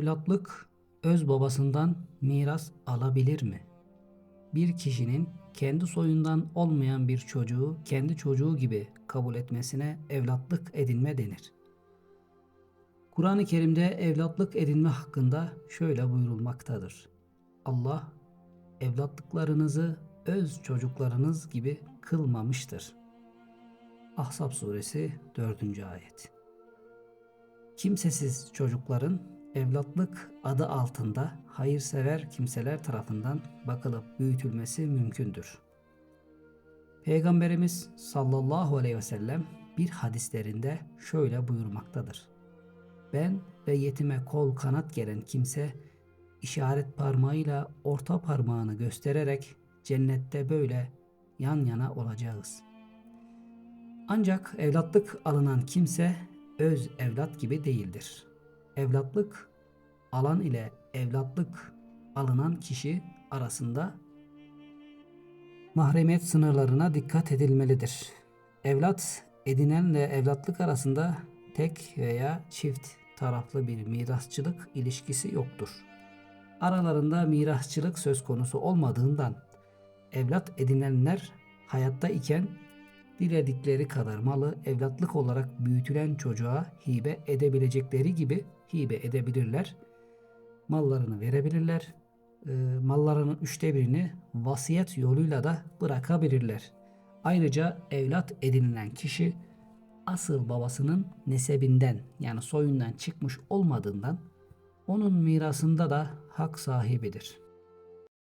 Evlatlık öz babasından miras alabilir mi? Bir kişinin kendi soyundan olmayan bir çocuğu kendi çocuğu gibi kabul etmesine evlatlık edinme denir. Kur'an-ı Kerim'de evlatlık edinme hakkında şöyle buyurulmaktadır. Allah evlatlıklarınızı öz çocuklarınız gibi kılmamıştır. Ahzab suresi 4. ayet. Kimsesiz çocukların evlatlık adı altında hayırsever kimseler tarafından bakılıp büyütülmesi mümkündür. Peygamberimiz sallallahu aleyhi ve sellem bir hadislerinde şöyle buyurmaktadır. Ben ve yetime kol kanat gelen kimse işaret parmağıyla orta parmağını göstererek cennette böyle yan yana olacağız. Ancak evlatlık alınan kimse öz evlat gibi değildir. Evlatlık alan ile evlatlık alınan kişi arasında mahremiyet sınırlarına dikkat edilmelidir. Evlat edinenle evlatlık arasında tek veya çift taraflı bir mirasçılık ilişkisi yoktur. Aralarında mirasçılık söz konusu olmadığından evlat edinenler hayatta iken diledikleri kadar malı evlatlık olarak büyütülen çocuğa hibe edebilecekleri gibi hibe edebilirler. Mallarını verebilirler. E, mallarının üçte birini vasiyet yoluyla da bırakabilirler. Ayrıca evlat edinilen kişi asıl babasının nesebinden yani soyundan çıkmış olmadığından onun mirasında da hak sahibidir.